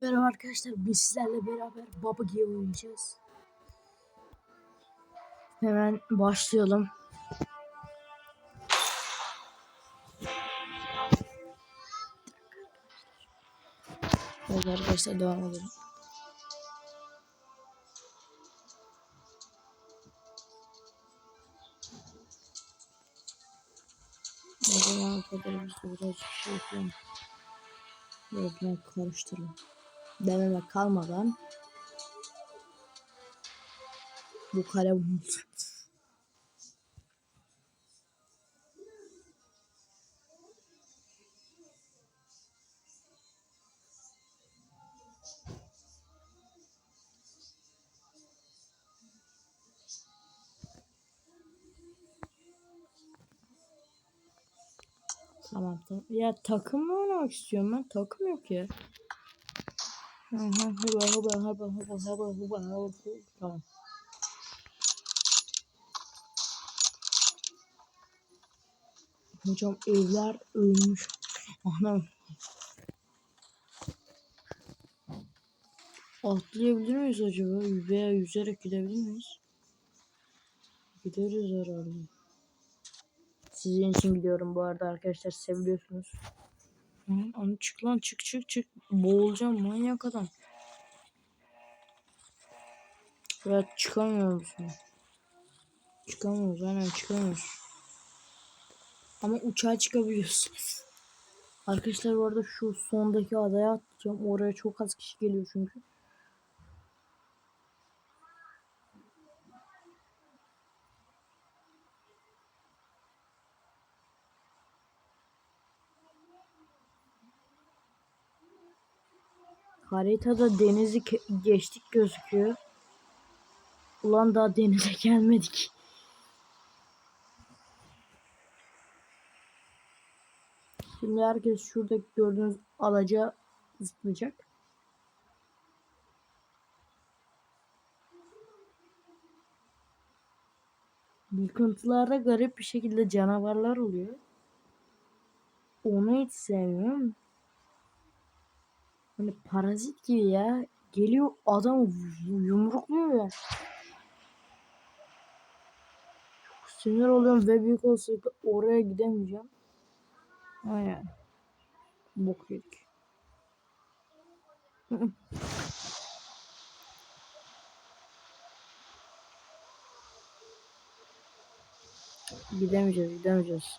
Merhaba arkadaşlar, biz sizlerle beraber Baba Gear oynayacağız. Hemen başlayalım. Evet arkadaşlar devam edelim. O zaman kadar biz de biraz şey yapalım. Birazdan karıştıralım. Dememe kalmadan bu kare bulundu. Tamam tamam. Ya takım mı oynamak istiyorum ben? Takım yok ya. Tamam. Hocam evler ölmüş. Anam. Atlayabilir miyiz acaba? Veya yüzerek gidebilir miyiz? Gideriz herhalde. Sizin için gidiyorum bu arada arkadaşlar seviyorsunuz. Lan Onu çık lan çık çık çık. Boğulacağım manyak adam. Ya çıkamıyor musun? Çıkamıyoruz aynen çıkamıyoruz. Ama uçağa çıkabiliyorsunuz. Arkadaşlar bu arada şu sondaki adaya atlayacağım. Oraya çok az kişi geliyor çünkü. Haritada denizi geçtik gözüküyor. Ulan daha denize gelmedik. Şimdi herkes şurada gördüğünüz alaca zıplayacak. Yıkıntılarda garip bir şekilde canavarlar oluyor. Onu hiç sevmiyorum. Hani parazit gibi ya. Geliyor adam yumrukluyor ya. Çok sinir oluyorum ve büyük olasılıkla oraya gidemeyeceğim. Aynen. Bok yedik. Gidemeyeceğiz, gidemeyeceğiz.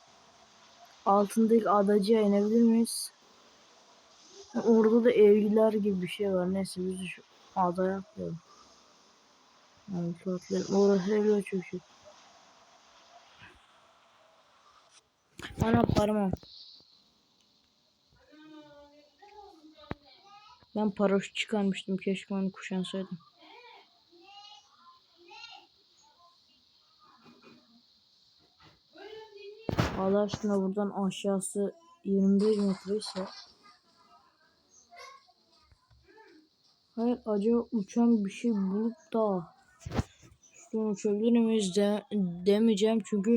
Altındaki adacıya inebilir miyiz? Orada da evliler gibi bir şey var. Neyse biz şu adaya atlayalım. Yani atlayalım. Orası çok şey. Ana parmağım. Ben paraşüt çıkarmıştım. Keşke onu kuşansaydım. Allah aşkına buradan aşağısı 25 metre ise Hayır acaba uçan bir şey bulup da üstüne uçabilir miyiz de, demeyeceğim çünkü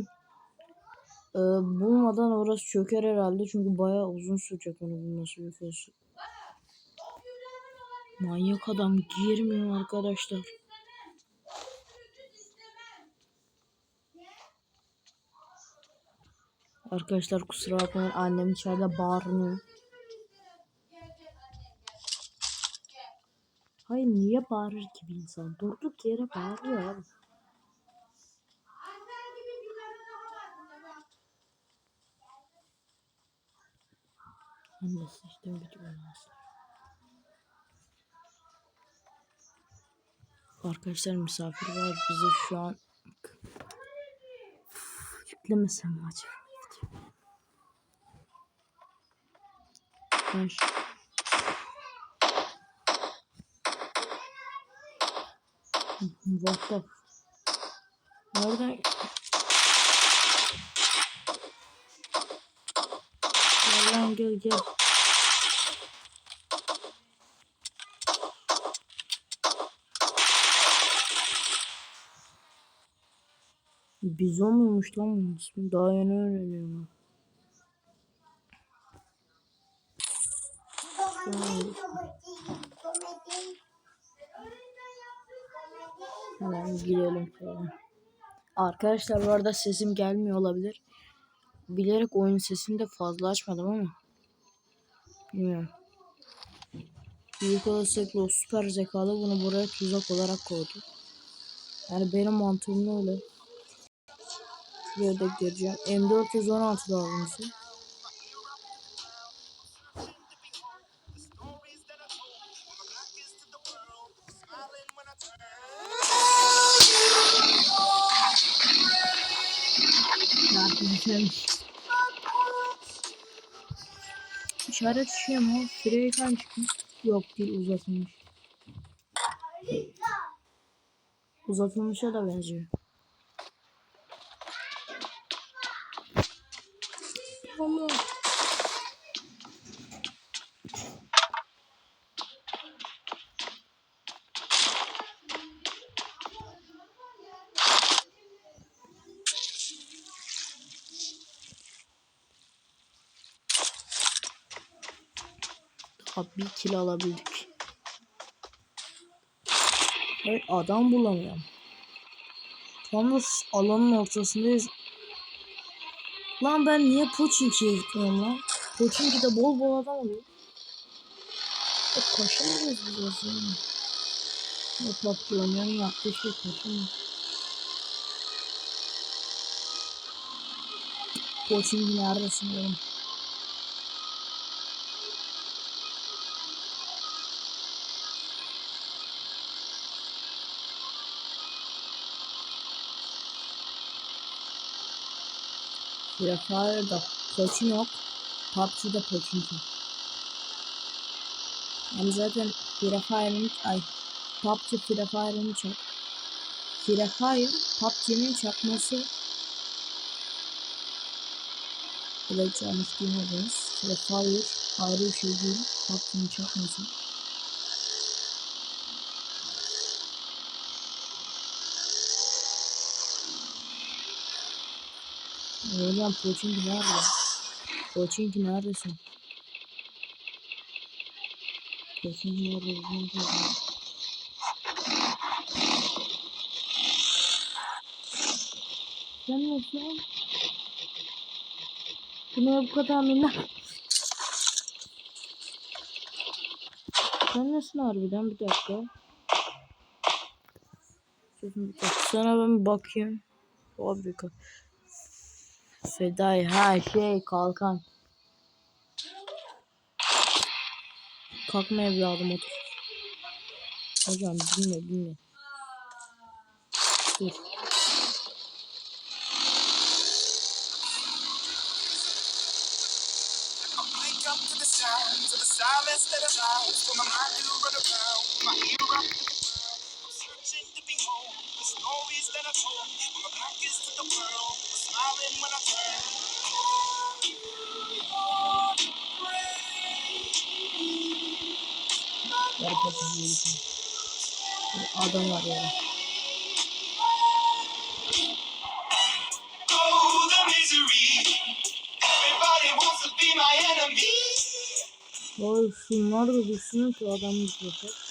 e, bulmadan orası çöker herhalde çünkü bayağı uzun sürecek onu bulması olsun. Manyak adam girmiyor arkadaşlar. Arkadaşlar kusura bakmayın annem içeride bağırıyor. Hayır niye bağırır ki bir insan? Durduk yere bağırıyor abi. Annesi işte öyle gibi. Arkadaşlar misafir var bize şu an yüklemesem mi acaba? Ben şu... What the... Nereden... Lan gel gel. Bizon muymuş lan bunun ismi? Daha yeni öğreniyorum. ha. Şöyle. Hemen girelim şöyle. Arkadaşlar bu arada sesim gelmiyor olabilir. Bilerek oyun sesini de fazla açmadım ama. Bilmiyorum. Büyük olasılıkla o süper zekalı bunu buraya tuzak olarak koydu. Yani benim mantığım öyle. Şuraya da gireceğim. M416 lazım güzelmiş. İşaret şey mi o? Freykan çıkmış. Yok değil uzatılmış. Uzatılmışa da benziyor. Ama Abi bir kill alabildik. Evet adam bulamıyorum. S- alanın ortasındayız. Lan ben niye Pochinki'ye gitmiyorum lan? Pochinki'de bol bol adam oluyor. E, kaçamayız biz aslında. Yok bak bulamıyorum yaptığı şey kaçamıyor. Pochinki neredesin diyorum. Free Fire'da Pochin yok. PUBG'de Pochinki. Yani zaten Free Fire'ın ay PUBG Free Fire'ın çak. Free Fire PUBG'nin çakması. Belki yanlış duymadınız. Free Fire ayrı bir şey değil. PUBG'nin çakması. Hocam Pochinki nerede? Pochinki neredesin? Pochinki nerede? Bizim nerede? Sen nasıl? Buna bu kadar minnak. Sen nesin harbiden bir dakika. Sana ben bakayım. Fabrika. Fedai ha şey kalkan. Kalkma evladım otur. Hocam dinle dinle. Dur. Searching be home. The stories that I told. My back is to the world. Smiling when I turn. Ver bakayım gelişim. Adam var ya. Oh, the misery. Everybody wants to be my enemy. Oy şunlar da düşünün ki adam izleyecek.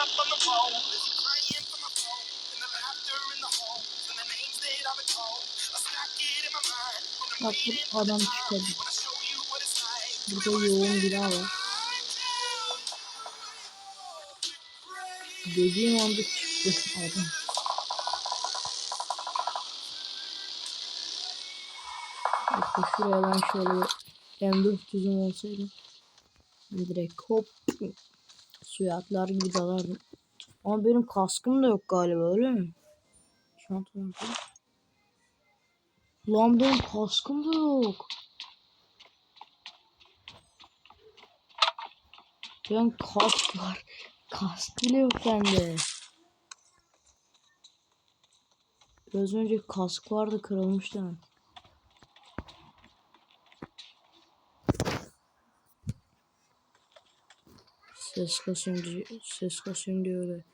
Up on the phone. Listen, crying from my phone. And the laughter in the home. And the names that I've been told. I stack it in my mind. Bak bu adam çıkadı. Burada yoğun biri var. Dediğim anda çıktı adam. İşte şuraya ben şöyle bir M400'üm olsaydı direkt hop suya atlar gibi dalardım. Ama benim kaskım da yok galiba öyle mi? Şantam Lan benim kaskım da yok. Ben kask var. Kask bile yok bende. Biraz önce kask vardı kırılmış demek. Ses kasım, ses kasım diyor öyle.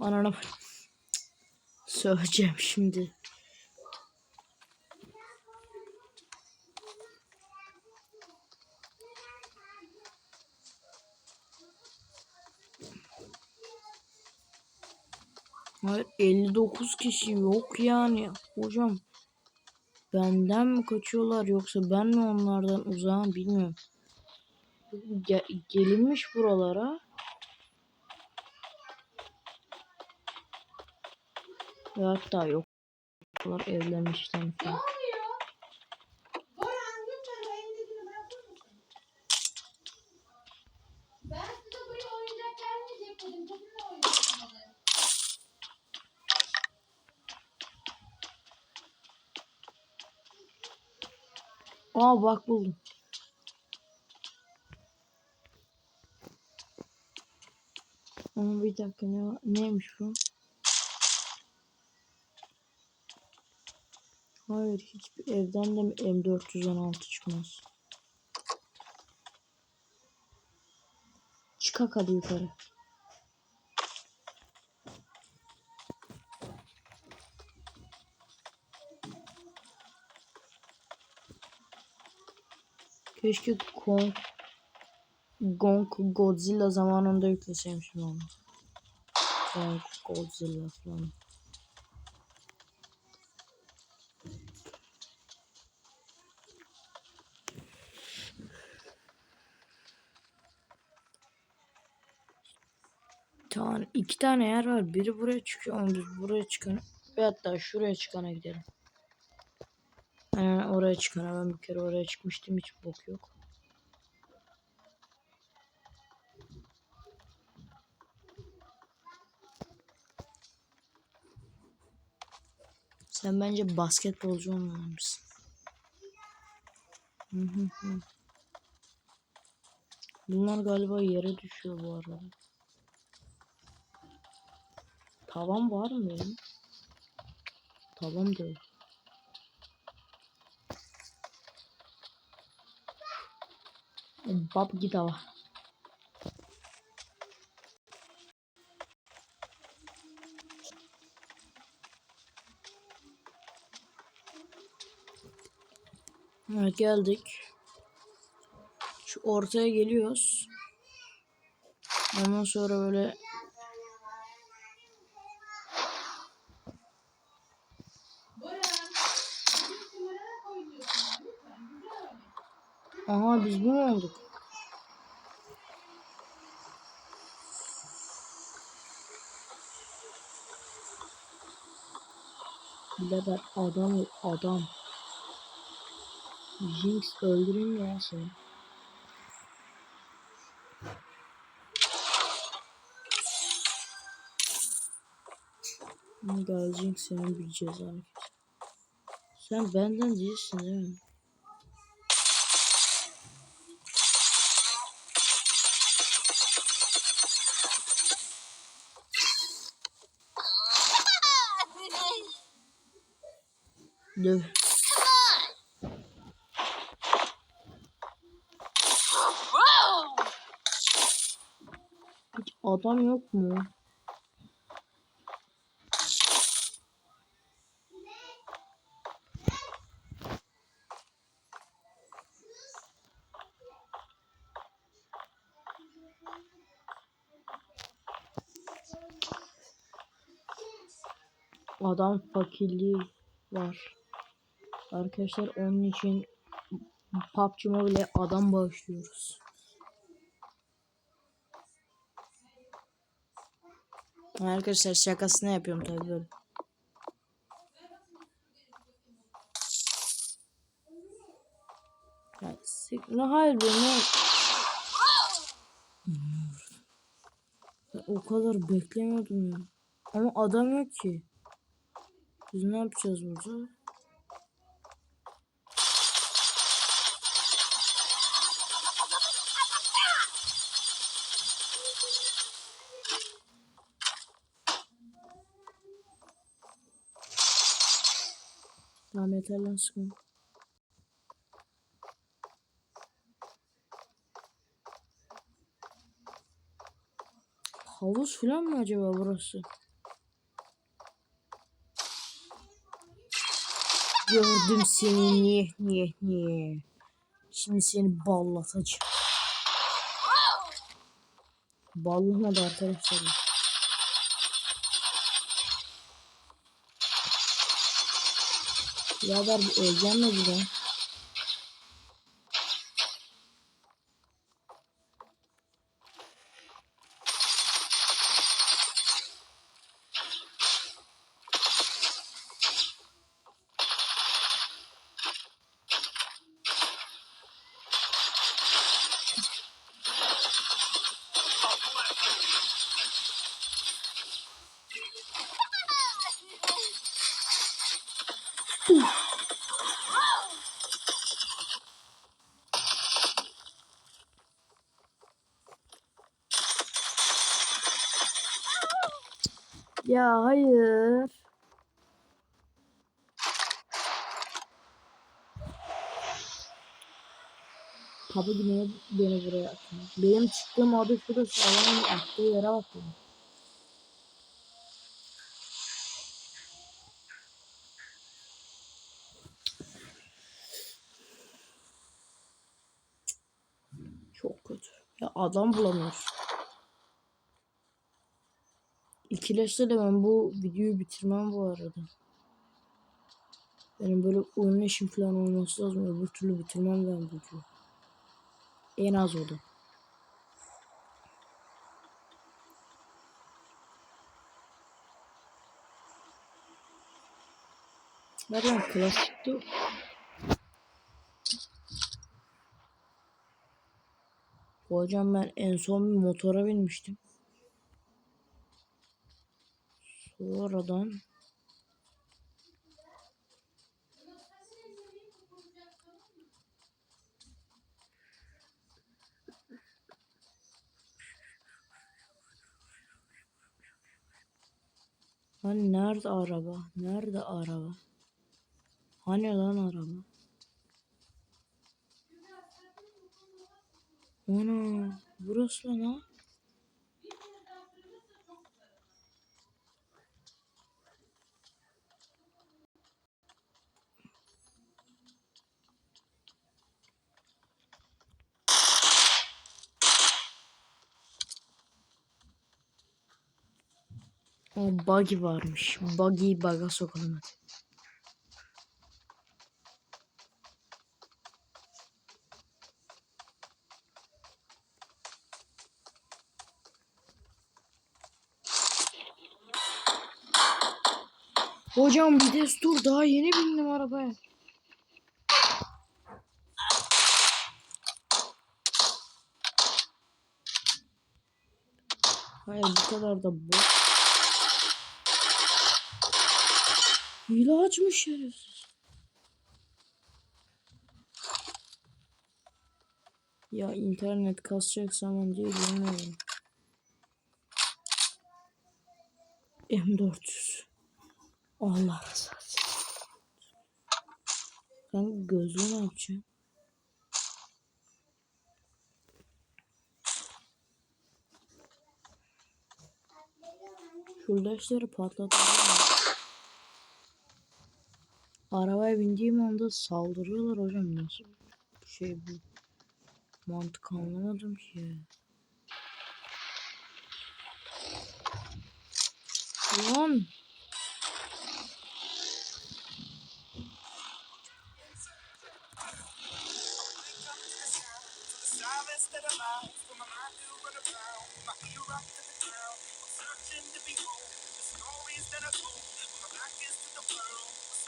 Ananı söyleyeceğim şimdi. Hayır 59 kişi yok yani hocam. Benden mi kaçıyorlar yoksa ben mi onlardan uzağım bilmiyorum. Ge- gelinmiş buralara. Ve hatta yok. Falan. Aa bak buldum. Ama bir dakika ne neymiş bu? Hayır hiçbir evden de mi M416 çıkmaz. Çıkak hadi yukarı. Keşke Kong Gong Godzilla zamanında yükleseymişim onu. Gong Godzilla falan. tane iki tane yer var. Biri buraya çıkıyor biz buraya çıkan ve hatta şuraya çıkana gidelim. Oraya çıkana ben bir kere oraya çıkmıştım hiç bok yok. Sen bence basketbolcu hı. Bunlar galiba yere düşüyor bu arada. Tavan var mı? Tavan da yok. Git hava. Evet geldik. Şu ortaya geliyoruz. Ondan sonra böyle Aha biz bu mu olduk? Birader adam adam. Jinx öldüreyim ya seni. Ama Gel Jinx senin bir cezanı. Sen benden değilsin değil mi? Döv. Hiç adam yok mu? Adam fakirliği var. Arkadaşlar onun için PUBG Mobile'e adam bağışlıyoruz. Arkadaşlar şakasını yapıyorum tabii böyle. Ne be ne? O kadar beklemiyordum ya. Ama adam yok ki. Biz ne yapacağız burada? Tamam yeter lan sıkın. Havuz falan mı acaba burası? Gördüm seni niye niye niye. Şimdi seni ballatacağım. Ballına da arkadaşlar. Birader bu öleceğim mi bu Ya hayır. Tabi niye beni buraya atıyor? Benim çıktığım adı şurada sağlamın attığı yere bakıyor. Çok kötü. Ya adam bulamıyoruz. İkileşse de ben bu videoyu bitirmem bu arada. Benim böyle oyun işim falan olması lazım. Öbür türlü bitirmem ben bu videoyu. En az o da. Nereden klasikti? Hocam ben en son bir motora binmiştim. Sonradan Hani nerede araba? Nerede araba? Hani lan araba? Ana burası lan? O buggy varmış. Buggy'yi bug'a sokalım hadi. Hocam bir destur daha yeni bindim arabaya. Hayır bu kadar da boş. Hile açmış şerefsiz. Ya internet kasacak zaman değil bilmiyorum. M400. Allah rızası. için. Kanka gözlüğü ne yapacağım? Şurada işleri patlatalım. Arabaya bindiğim anda saldırıyorlar hocam nasıl şey bu? Mantık anlamadım ki. Lan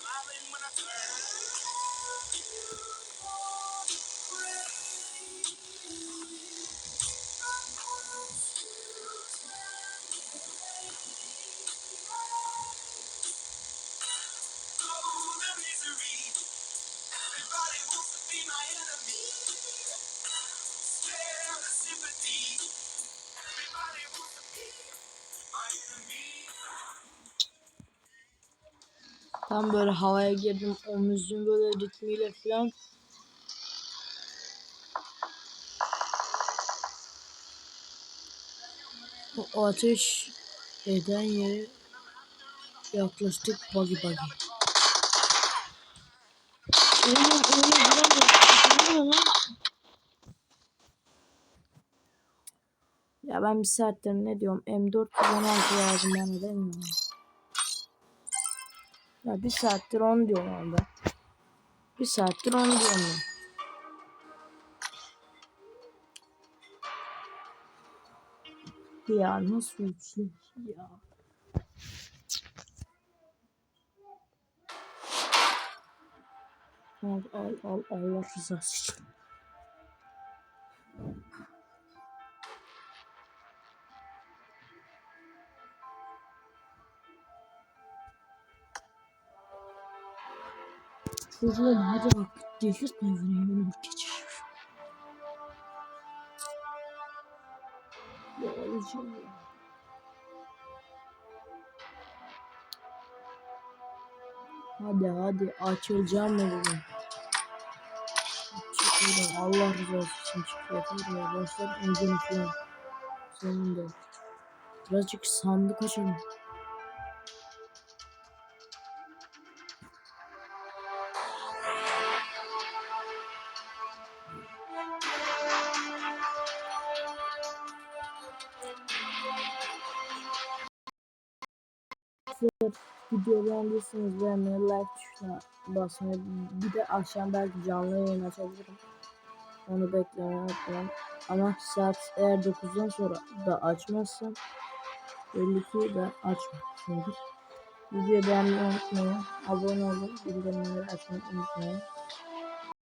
smiling when I turn. Tam böyle havaya girdim o böyle ritmiyle falan. O ateş eden yere yaklaştık vuramıyorum. lan. Ya ben bir saattir ne diyorum? M416 lazım bana değil mi? Ya bir saattir onu diyorum abi. Bir saattir onu diyorum ben. Ya nasıl bir şey ya? Al al al Allah rızası için. Çocuğum hadi bak delirtme yüreğimi geçiş. Ya öleceğim ya. Hadi hadi açılacağım mı bugün? Çıkıyorum Allah rızası için çıkıyorum ya. Başlar önceni falan. Senin de. Birazcık sandık açalım. Video beğendiyseniz beğenmeyi, like tuşuna basmayı, bir de akşam belki canlı yayın açabilirim. Onu beklemeyi unutmayın. Ama saat eğer 9'dan sonra da açmazsam belli ki de açmamışımdır. Videoyu beğenmeyi unutmayın. Abone olun. Bildirimleri açmayı unutmayın.